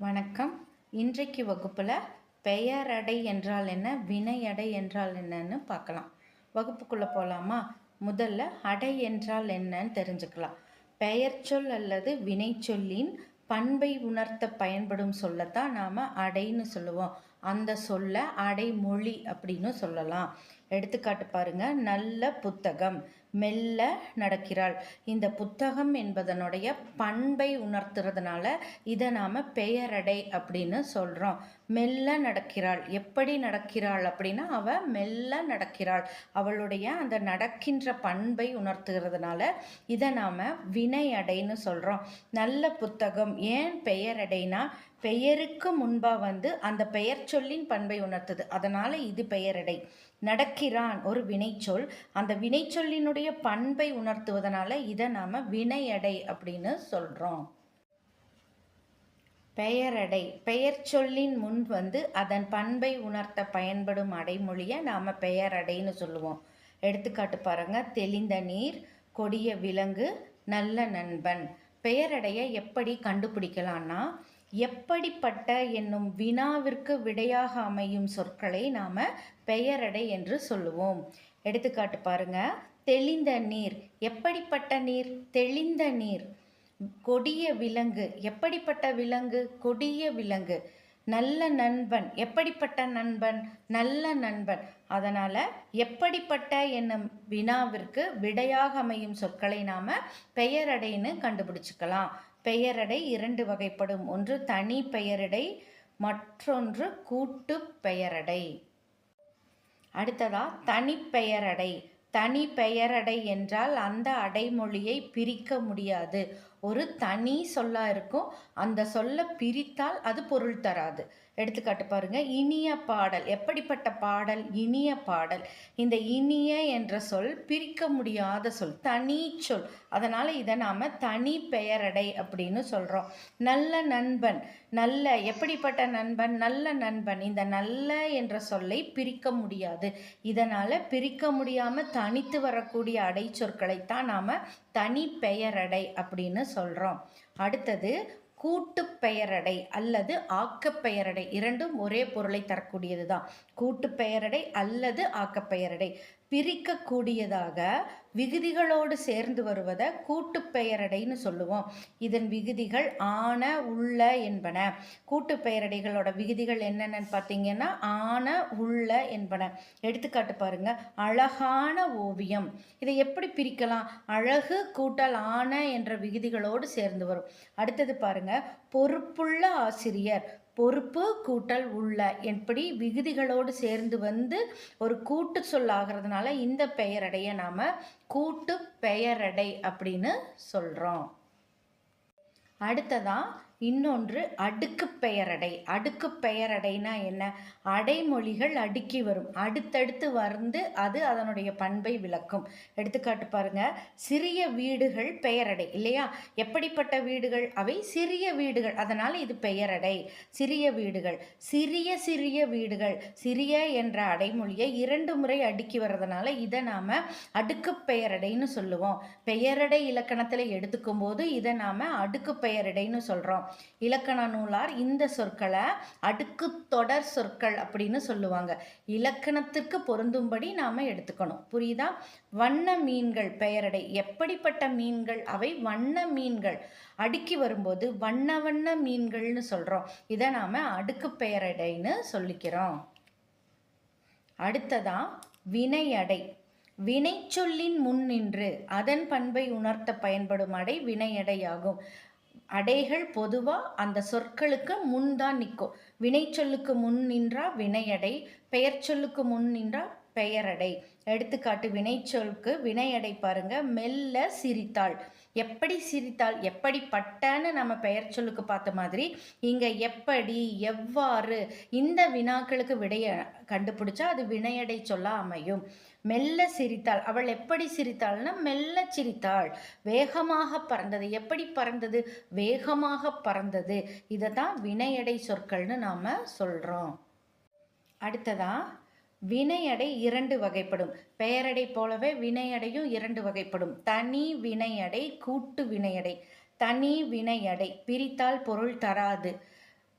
வணக்கம். இன்றைக்கு வகுப்பில் பெயரடை என்றால் என்ன வினையடை என்றால் என்னன்னு பார்க்கலாம். வகுப்புக்குள்ளே போகலாமா முதல்ல அடை என்றால் என்னன்னு தெரிஞ்சுக்கலாம். பெயர்ச்சொல் அல்லது வினைச்சொல்லின் பண்பை உணர்த்த பயன்படும் சொல்லத்தான் நாம் அடைன்னு சொல்லுவோம். அந்த சொல்ல அடைமொழி அப்படின்னு சொல்லலாம். எடுத்துக்காட்டு பாருங்க நல்ல புத்தகம். மெல்ல நடக்கிறாள். இந்த புத்தகம் என்பதனுடைய பண்பை உணர்த்துறதுனால இதை நாம் பெயரடை அப்படின்னு சொல்கிறோம் மெல்ல நடக்கிறாள். எப்படி நடக்கிறாள் அப்படின்னா அவள் மெல்ல நடக்கிறாள். அவளுடைய அந்த நடக்கின்ற பண்பை உணர்த்துகிறதுனால இதை நாம் வினையடைன்னு சொல்கிறோம் நல்ல புத்தகம். ஏன் பெயரடைனா பெயருக்கு முன்பாக வந்து அந்த பெயர் சொல்லின் பண்பை உணர்த்துது. அதனால் இது பெயரடை. நடக்கிறான். ஒரு வினைச்சொல். அந்த வினைச்சொல்லினுடைய பண்பை உணர்த்துவதனால இதை நாம் வினையடை அப்படின்னு சொல்கிறோம் பெயரடை. பெயர் சொல்லின் முன் வந்து அதன் பண்பை உணர்த்த பயன்படும் அடைமொழியை நாம் பெயரடைன்னு சொல்லுவோம். எடுத்துக்காட்டு பாருங்கள் தெளிந்த நீர் கொடிய விலங்கு நல்ல நண்பன். பெயரடையை எப்படி கண்டுபிடிக்கலான்னா எப்படிப்பட்ட என்னும் வினாவிற்கு விடையாக அமையும் சொற்களை நாம் பெயரடை என்று சொல்லுவோம். எடுத்துக்காட்டு பாருங்க. தெளிந்த நீர். எப்படிப்பட்ட நீர்? தெளிந்த நீர். கொடிய விலங்கு. எப்படிப்பட்ட விலங்கு? கொடிய விலங்கு. நல்ல நண்பன். எப்படிப்பட்ட நண்பன்? நல்ல நண்பன். அதனால் எப்படிப்பட்ட என்னும் வினாவிற்கு விடையாக அமையும் சொற்களை நாம் பெயரடைன்னு கண்டுபிடிச்சிக்கலாம். பெயரடை இரண்டு வகைப்படும். ஒன்று தனி பெயரடை மற்றொன்று கூட்டு பெயரடை. அடுத்ததா தனிப்பெயரடை தனி பெயரடை என்றால் அந்த அடைமொழியை பிரிக்க முடியாது. ஒரு தனி சொல்லாக இருக்கும். அந்த சொல்ல பிரித்தால் அது பொருள் தராது. எடுத்துக்காட்டு பாருங்கள் இனிய பாடல். எப்படிப்பட்ட பாடல்? இனிய பாடல். இந்த இனிய என்ற சொல் பிரிக்க முடியாத சொல் தனி சொல். அதனால் இதை நாம் தனி பெயரடை அப்படின்னு சொல்கிறோம் நல்ல நண்பன் நல்ல எப்படிப்பட்ட நண்பன்? நல்ல நண்பன். இந்த நல்ல என்ற சொல்லை பிரிக்க முடியாது. இதனால் பிரிக்க முடியாமல் தனித்து வரக்கூடிய அடை சொற்களைத்தான் நாம் தனி பெயரடை அப்படின்னு சொல்கிறோம் அடுத்தது கூட்டு பெயரடை அல்லது ஆக்கப்பெயரடை இரண்டும் ஒரே பொருளை தரக்கூடியது தான் கூட்டு பெயரடை அல்லது ஆக்கப்பெயரடை. பிரிக்கக்கூடியதாக விகுதிகளோடு சேர்ந்து வருவதை கூட்டு பெயரடைன்னு சொல்லுவோம். இதன் விகுதிகள் ஆன உள்ள என்பன. கூட்டு பெயரடைகளோட விகுதிகள் என்னென்னு பார்த்தீங்கன்னா ஆன உள்ள என்பன. எடுத்துக்காட்டு பாருங்க. அழகான ஓவியம். இதை எப்படி பிரிக்கலாம்? அழகு கூட்டல் ஆன என்ற விகுதிகளோடு சேர்ந்து வரும். அடுத்தது பாருங்க. பொறுப்புள்ள ஆசிரியர். பொறுப்பு கூட்டல் உள்ள. எப்படி விகுதிகளோடு சேர்ந்து வந்து ஒரு கூட்டு சொல்லாகிறதுனால இந்த பெயரடையை நாம் கூட்டு பெயரடை அப்படின்னு சொல்கிறோம் அடுத்ததான் இன்னொன்று அடுக்கு பெயரடை. அடுக்கு பெயரடைனா என்ன? அடைமொழிகள் அடுக்கி வரும். அடுத்தடுத்து வந்து அது அதனுடைய பண்பை விளக்கும். எடுத்துக்காட்டு பாருங்க. சிறிய வீடுகள் பெயரடை இல்லையா? எப்படிப்பட்ட வீடுகள்? அவை சிறிய வீடுகள். அதனால் இது பெயரடை. சிறிய வீடுகள். சிறிய சிறிய வீடுகள். சிறிய என்ற அடைமொழியை இரண்டு முறை அடுக்கி வர்றதுனால இதை நாம் அடுக்கு பெயரடைன்னு சொல்லுவோம். பெயரடை இலக்கணத்தில் எடுத்துக்கும் போது இதை நாம் அடுக்கு பெயரடைன்னு சொல்கிறோம் இலக்கண நூலார் இந்த சொற்களை அடுக்கு தொடர் சொற்கள் அப்படின்னு சொல்லுவாங்க. இலக்கணத்திற்கு பொருந்தும்படி நாம் எடுத்துக்கணும். புரியுதா? வண்ண மீன்கள் பெயரடை. எப்படிப்பட்ட மீன்கள்? அவை வண்ண மீன்கள். அடுக்கி வரும்போது வண்ண வண்ண மீன்கள்னு சொல்கிறோம் இதை நாம் அடுக்கு பெயரடைன்னு சொல்லிக்கிறோம். அடுத்ததான் வினையடை. வினைச்சொல்லின் முன் நின்று அதன் பண்பை உணர்த்த பயன்படும் அடை வினையடையாகும். அடைகள் பொதுவாக அந்த சொற்களுக்கு முன் தான் நிற்கும் வினைச்சொல்லுக்கு முன் நின்றா வினையடை பெயர் சொல்லுக்கு முன் நின்றா பெயரடை. எடுத்துக்காட்டு வினைச்சொல்க்கு வினையடை பாருங்க. மெல்ல சிரித்தாள். எப்படி சிரித்தாள்? எப்படி பட்டன்னு நம்ம பெயர் சொல்லுக்கு பார்த்த மாதிரி இங்கே எப்படி எவ்வாறு இந்த வினாக்களுக்கு விடைய கண்டுபிடிச்சா அது வினையடை சொல்ல அமையும். மெல்ல சிரித்தாள். அவள் எப்படி சிரித்தாள்னா மெல்ல சிரித்தாள். வேகமாக பறந்தது. எப்படி பறந்தது? வேகமாக பறந்தது. இதை தான் வினையடை சொற்கள்னு நாம் சொல்கிறோம் அடுத்ததா வினையடை இரண்டு வகைப்படும். பெயரடை போலவே வினையடையும் இரண்டு வகைப்படும். தனி வினையடை கூட்டு வினையடை. தனி வினையடை. பிரித்தால் பொருள் தராது.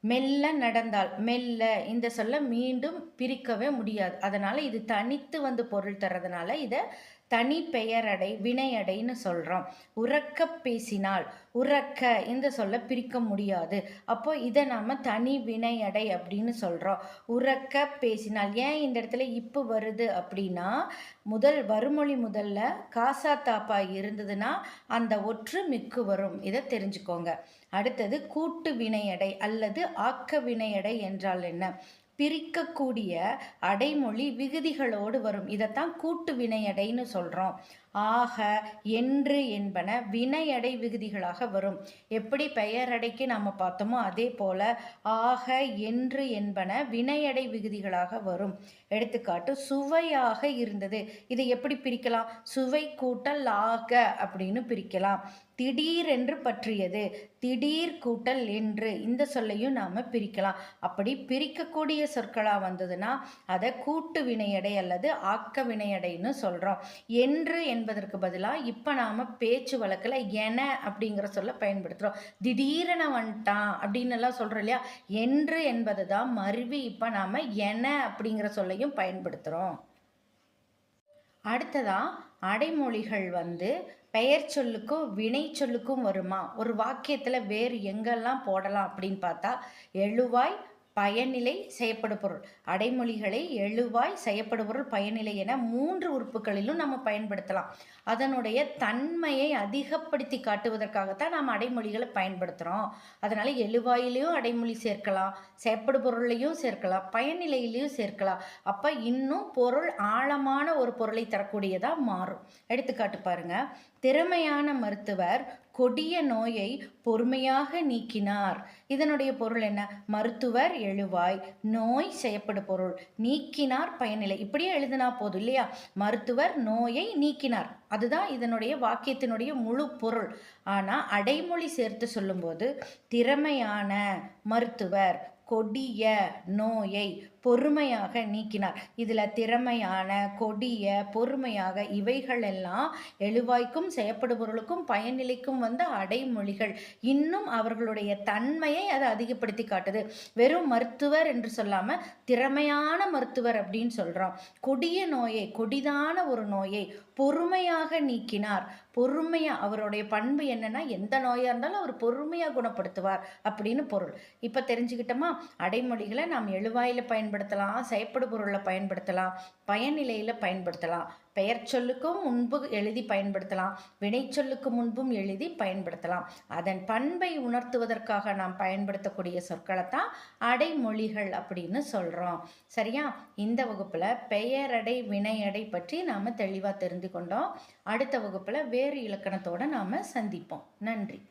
மெல்ல நடந்தால் மெல்ல இந்த சொல்ல மீண்டும் பிரிக்கவே முடியாது. அதனால் இது தனித்து வந்து பொருள் தர்றதுனால இதை தனி பெயரடை வினையடைன்னு சொல்கிறோம் உறக்க பேசினால் உறக்க இந்த சொல்ல பிரிக்க முடியாது. அப்போ இதை நாம் தனி வினையடை அப்படின்னு சொல்கிறோம் உறக்க பேசினால் ஏன் இந்த இடத்துல இப்போ வருது அப்படின்னா முதல் வருமொழி முதல்ல காசா தாப்பா இருந்ததுன்னா அந்த ஒற்று மிக்கு வரும். இதை தெரிஞ்சுக்கோங்க. அடுத்தது கூட்டு வினையடை அல்லது ஆக்க வினையடை என்றால் என்ன? பிரிக்கக்கூடிய அடைமொழி விகுதிகளோடு வரும். இதைத்தான் கூட்டு வினையடைன்னு சொல்கிறோம் ஆக என்று என்பன வினையடை விகுதிகளாக வரும். எப்படி பெயரடைக்கு நாம் பார்த்தோமோ அதே போல ஆக என்று என்பன வினையடை விகுதிகளாக வரும். எடுத்துக்காட்டு சுவையாக இருந்தது. இதை எப்படி பிரிக்கலாம்? சுவை கூட்டல் ஆக அப்படின்னு பிரிக்கலாம். திடீரென்று பற்றியது. திடீர் கூட்டல் என்று இந்த சொல்லையும் நாம் பிரிக்கலாம். அப்படி பிரிக்கக்கூடிய சொற்களாக வந்ததுன்னா அதை கூட்டு வினையடை அல்லது ஆக்க வினையடைன்னு சொல்கிறோம் என்று என்பதற்கு பதிலாக இப்போ நாம் பேச்சு வழக்கில் என அப்படிங்கிற சொல்ல பயன்படுத்துகிறோம் திடீரென வந்துட்டான் அப்படின்னு எல்லாம் சொல்கிறோம் இல்லையா? என்று என்பது தான் மருவி இப்போ நாம் என அப்படிங்கிற சொல்லையும் பயன்படுத்துகிறோம் அடுத்ததாக அடைமொழிகள் வந்து பெயர் சொல்லுக்கும் வினை சொல்லுக்கும் வருமா? ஒரு வாக்கியத்தில் வேறு எங்கெல்லாம் போடலாம் அப்படின்னு பார்த்தா எழுவாய் பயனிலை செய்யப்படு பொருள் அடைமொழிகளை எழுவாய் செயப்படுபொருள் பயனிலை என மூன்று உறுப்புகளிலும் நம்ம பயன்படுத்தலாம். அதனுடைய தன்மையை அதிகப்படுத்தி காட்டுவதற்காகத்தான் நாம் அடைமொழிகளை பயன்படுத்துகிறோம் அதனால் எழுவாயிலையும் அடைமொழி சேர்க்கலாம் செய்யப்படு பொருளையும் சேர்க்கலாம் பயனிலையிலையும் சேர்க்கலாம். அப்போ இன்னும் பொருள் ஆழமான ஒரு பொருளை தரக்கூடியதாக மாறும். எடுத்துக்காட்டு பாருங்கள் திறமையான மருத்துவர் கொடிய நோயை பொறுமையாக நீக்கினார். இதனுடைய பொருள் என்ன? மருத்துவர் எழுவாய் நோய் செய்யப்படும் பொருள். நீக்கினார் பயனில்லை இப்படியே எழுதினா போதும் இல்லையா? மருத்துவர் நோயை நீக்கினார். அதுதான் இதனுடைய வாக்கியத்தினுடைய முழு பொருள். ஆனால் அடைமொழி சேர்த்து சொல்லும்போது திறமையான மருத்துவர் கொடிய நோயை பொறுமையாக நீக்கினார். இதில் திறமையான கொடிய பொறுமையாக இவைகள் எல்லாம் எழுவாய்க்கும் செய்யப்படுபவர்களுக்கும் பயனிலைக்கும் வந்த அடைமொழிகள். இன்னும் அவர்களுடைய தன்மையை அது அதிகப்படுத்தி காட்டுது. வெறும் மருத்துவர் என்று சொல்லாமல் திறமையான மருத்துவர் அப்படின்னு சொல்கிறோம் கொடிய நோயை கொடிதான ஒரு நோயை பொறுமையாக நீக்கினார். பொறுமையாக அவருடைய பண்பு என்னன்னா எந்த நோயாக இருந்தாலும் அவர் பொறுமையாக குணப்படுத்துவார் அப்படின்னு பொருள். இப்போ தெரிஞ்சுக்கிட்டோமா? அடைமொழிகளை நாம் எழுவாயில் பயன்படுத்தலாம் செயற்படு பொருளில் பயன்படுத்தலாம் பயனிலையில் பயன்படுத்தலாம். பெயர் சொல்லுக்கும் முன்பு எழுதி பயன்படுத்தலாம் வினை சொல்லுக்கு முன்பும் எழுதி பயன்படுத்தலாம். அதன் பண்பை உணர்த்துவதற்காக நாம் பயன்படுத்தக்கூடிய சொற்களை தான் அடைமொழிகள் அப்படின்னு சொல்கிறோம் சரியா? இந்த வகுப்பில் பெயரடை வினையடை பற்றி நாம் தெளிவாக தெரிந்து கொண்டோம். அடுத்த வகுப்பில் வேறு இலக்கணத்தோடு நாம் சந்திப்போம். நன்றி.